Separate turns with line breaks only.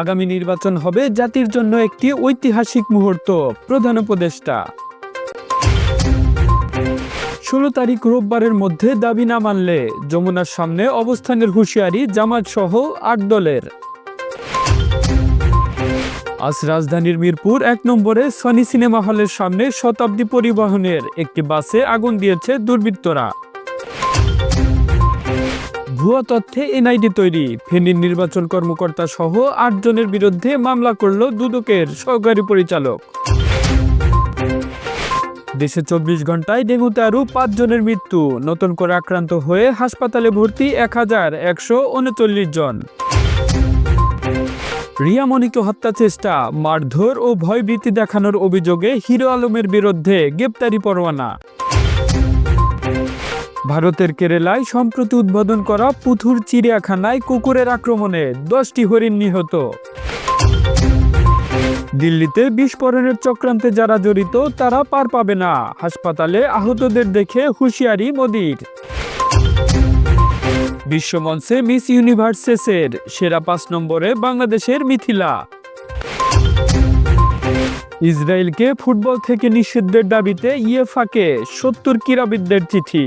আগামী নির্বাচন হবে জাতির জন্য একটি ঐতিহাসিক মুহূর্ত। প্রধান উপদেষ্টা। ষোলো তারিখ রোববারের মধ্যে দাবি না মানলে যমুনার সামনে অবস্থানের হুঁশিয়ারি জামাত সহ আট দলের। আজ রাজধানীর মিরপুর এক নম্বরে সনি সিনেমা হলের সামনে শতাব্দী পরিবহনের একটি বাসে আগুন দিয়েছে দুর্বৃত্তরা। ভুয়া তথ্যে এনআইডি তৈরি। ফেনীর নির্বাচন কর্মকর্তা সহ আটজনের বিরুদ্ধে মামলা করল দুদকের সহকারী পরিচালক। দেশে চব্বিশ ঘন্টায় ডেঙ্গুতে আরও পাঁচজনের মৃত্যু। নতুন করে আক্রান্ত হয়ে হাসপাতালে ভর্তি এক হাজার একশো উনচল্লিশ জন। রিয়া মনিকে হত্যা চেষ্টা, মারধর ও ভয়ভীতি দেখানোর অভিযোগে হিরো আলমের বিরুদ্ধে গ্রেপ্তারি পরোয়ানা। ভারতের কেরালায় সম্প্রতি উদ্বোধন করা পুথুর চিড়িয়াখানায় কুকুরের আক্রমণে দশটি হরিণ নিহত। দিল্লিতে বিস্ফোরণের চক্রান্তে যারা জড়িত, তারা পার পাবে না। হাসপাতালে আহতদের দেখে হুঁশিয়ারি মোদির। বিশ্বমঞ্চে মিস ইউনিভার্সেসের সেরা পাঁচ নম্বরে বাংলাদেশের মিথিলা। ইসরায়েলকে ফুটবল থেকে নিষিদ্ধের দাবিতে ইয়েফাকে সত্তর ক্রীড়াবিদদের চিঠি।